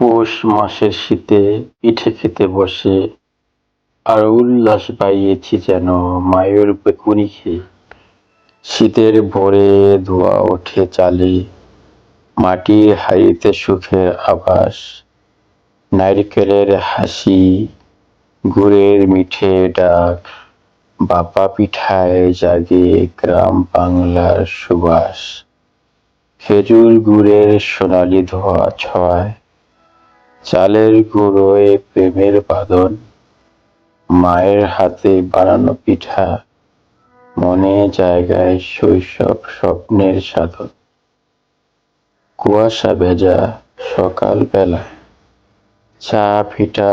পৌষ মাসের শীতে পিঠে খেতে বসে আর উল্লাস পাইয়েছি যেন মায়ের বেকুনি খেয়ে। শীতের ভোরে ধোয়া ওঠে চালে, মাটির হাড়িতে সুখের আভাস। নারকেলের হাসি, গুড়ের মিঠে ডাক, বাপা পিঠায় জাগে গ্রাম বাংলার সুবাস। খেজুর গুড়ের সোনালি ধোয়া ছয় চালের গুঁড়োয় প্রেমের বাদন মায়ের হাতে বানানো পিঠা মনে জায়গায় শৈশব স্বপ্নের সাধন। কুয়াশা ভেজা সকাল বেলায় চা পিঠা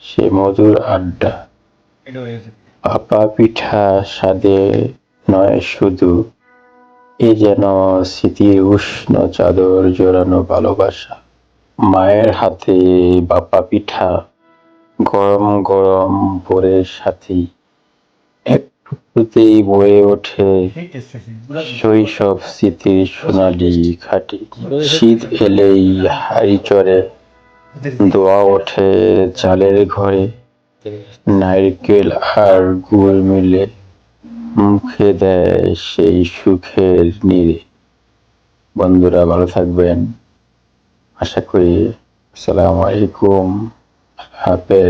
সে মধুর আড্ডা। পাপা পিঠা স্বাদে নয় শুধু এ যেন স্মৃতির উষ্ণ চাদর জোড়ানো ভালোবাসা। মায়ের হাতে বাপা পিঠা, গরম গরম ভোরের সাথী। এক টুকরোতেই বয়ে ওঠে শৈশব স্মৃতির সোনালি খাটি। শীত এলেই হাড়ি চড়ে দোয়া ওঠে চালের ঘরে। নারকেল আর গুড় মিলে মুখে দেয় সেই সুখের নিরে। বন্ধুরা, ভালো থাকবেন। আশা করি আসসালামু আলাইকুম হাফেজ।